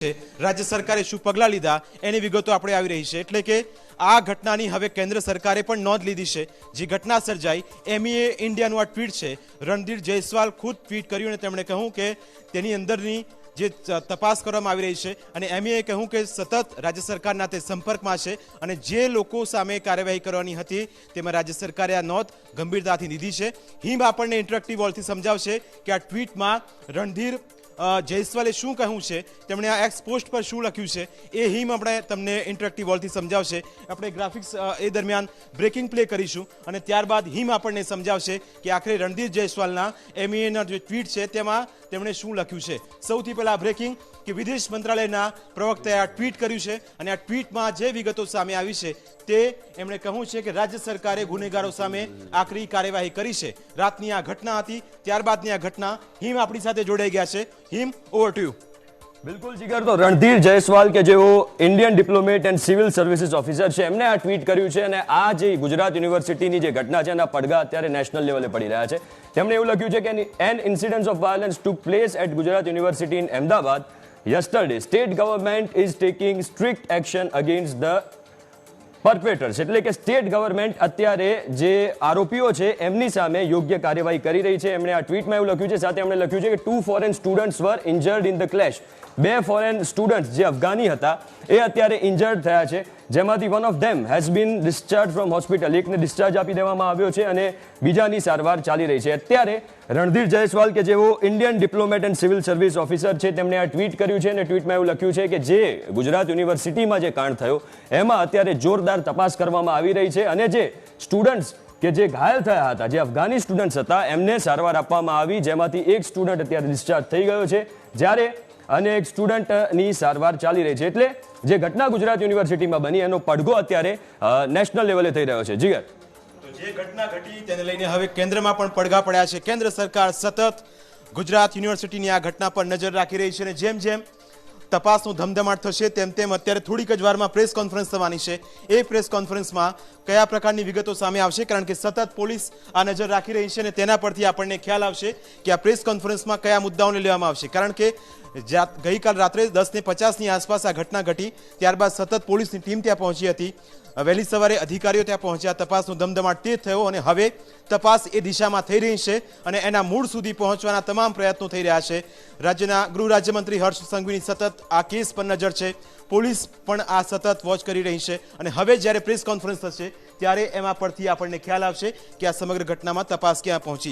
રાજ્ય સરકારે શું પગલાં લીધા? એની વિગતો આપણે આવી રહી છે. એટલે કે આ ઘટનાની હવે કેન્દ્ર સરકારે પણ નોંધ લીધી છે. જે ઘટના સર્જાઈ એમઈએ ઇન્ડિયાનું આ ટ્વીટ છે. રણધીર જયસ્વાલ ખુદ ટ્વીટ કર્યું અને તેમણે કહ્યું કે તેની અંદરની જે તપાસ કરવામાં આવી રહી છે અને એમઈએ કહ્યું કે સતત રાજ્ય સરકારના તે સંપર્કમાં છે અને જે લોકો સામે કાર્યવાહી કરવાની હતી તેમાં રાજ્ય સરકારે આ નોંધ ગંભીરતાથી લીધી છે. હિમ આપણને ઇન્ટરેક્ટિવ વોલથી સમજાવશે કે આ ટ્વીટમાં રણધીર જયસ્વાલે શું કહ્યું છે? તેમણે આ એક્સ પોસ્ટ પર શું લખ્યું છે? એ હિમ આપણે તમને ઇન્ટરેક્ટિવ વોલથી સમજાવશે. આપણે ગ્રાફિક્સ એ દરમિયાન બ્રેકિંગ પ્લે કરીશું અને ત્યારબાદ હિમ આપણને સમજાવશે કે આખરે રણધીર જયસ્વાલના એમઈએના જે ટ્વીટ છે, તેમાં તેમણે શું લખ્યું છે? સૌથી પહેલા બ્રેકિંગ કે વિદેશ મંત્રાલયના પ્રવક્તાએ આ ટ્વીટ કર્યું છે અને આ ટ્વીટમાં જે વિગતો સામે આવી છે તે એમણે કહ્યું છે કે રાજ્ય સરકારે ગુનેગારો સામે આકરી કાર્યવાહી કરી છે. રાતની આ ઘટના હતી, ત્યારબાદની આ ઘટના હિમ આપણી સાથે જોડાઈ ગયા છે. હિમ ઓવર ટુ યુ બિલકુલ જીગર. તો રણધીર જયસ્વાલ કે જેઓ Indian diplomat and civil services officer છે, એમને આ ટ્વીટ કર્યું છે અને આ જે ગુજરાત યુનિવર્સિટીની જે ઘટના છે, એના પડઘા અત્યારે નેશનલ લેવલે પડી રહ્યા છે. તેમણે એવું લખ્યું છે કે an incidence of violence took place at Gujarat university in Ahmedabad yesterday state government is taking strict action against the perpetrators એટલે કે સ્ટેટ ગવર્મેન્ટ અત્યારે જે આરોપીઓ છે, એમની સામે યોગ્ય કાર્યવાહી કરી રહી છે. એમણે આ ટ્વીટમાં એવું લખ્યું છે, સાથે એમણે લખ્યું છે કે two foreign students were injured in the clash બે ફોરેન સ્ટુડન્ટ્સ જે અફઘાની હતા, એ અત્યારે ઇન્જર્ડ થયા છે. જેમાંથી one of them has been discharge from hospital એકને ડિસ્ચાર્જ આપી દેવામાં આવ્યો છે અને બીજાની સારવાર ચાલી રહી છે. અત્યારે રણધીર જયસ્વાલ, કે જેઓ Indian diplomat and civil service officer છે, તેમણે આ ટ્વીટ કર્યું છે અને ટ્વીટમાં એવું લખ્યું છે કે જે ગુજરાત યુનિવર્સિટીમાં જે કાંડ થયો, એમાં અત્યારે જોરદાર તપાસ કરવામાં આવી રહી છે અને જે સ્ટુડન્ટ્સ કે જે ઘાયલ થયા હતા, જે અફઘાની સ્ટુડન્ટ્સ હતા, એમને સારવાર આપવામાં આવી. જેમાંથી એક સ્ટુડન્ટ અત્યારે ડિસ્ચાર્જ થઈ ગયો છે. જ્યારે અને એક સ્ટુડન્ટની સારવાર ચાલી રહી છે. એટલે જે ઘટના ગુજરાત યુનિવર્સિટીમાં બની, એનો પડઘો અત્યારે નેશનલ લેવલે થઈ રહ્યો છે. જીગર. જે ઘટના ઘટી તેને લઈને હવે કેન્દ્રમાં પણ પડઘા પડ્યા છે. કેન્દ્ર સરકાર સતત ગુજરાત યુનિવર્સિટીની આ ઘટના પર નજર રાખી રહી છે અને જેમ જેમ તપાસનો ધમધમાટ થશે. તેમ તેમ અત્યારે થોડીક જ વારમાં પ્રેસ કોન્ફરન્સ થવાની છે. એ પ્રેસ કોન્ફરન્સમાં કયા પ્રકારની વિગતો સામે આવશે? કારણ કે સતત પોલીસ આ નજર રાખી રહી છે અને તેના પરથી આપણને ખ્યાલ આવશે કે આ પ્રેસ કોન્ફરન્સમાં કયા મુદ્દાઓને લેવામાં આવશે. કારણ કે ગઈકાલ રાત્રે દસ ને પચાસની આસપાસ આ ઘટના ઘટી. ત્યારબાદ સતત પોલીસની ટીમ ત્યાં પહોંચી હતી. વહેલી સવારે અધિકારીઓ ત્યાં પહોંચ્યા. તપાસનો ધમધમાટ તે થયો અને હવે તપાસ એ દિશામાં થઈ રહી છે અને એના મૂળ સુધી પહોંચવાના તમામ પ્રયત્નો થઈ રહ્યા છે. રાજ્યના ગૃહ રાજ્યમંત્રી હર્ષ સંઘવીની આ કેસ પર નજર છે. પોલીસ પણ આ સતત વોચ કરી રહી છે અને હવે જ્યારે પ્રેસ કોન્ફરન્સ થશે, ત્યારે એમાં પરથી આપણને ખ્યાલ આવશે કે આ સમગ્ર ઘટનામાં તપાસ ક્યાં પહોંચી.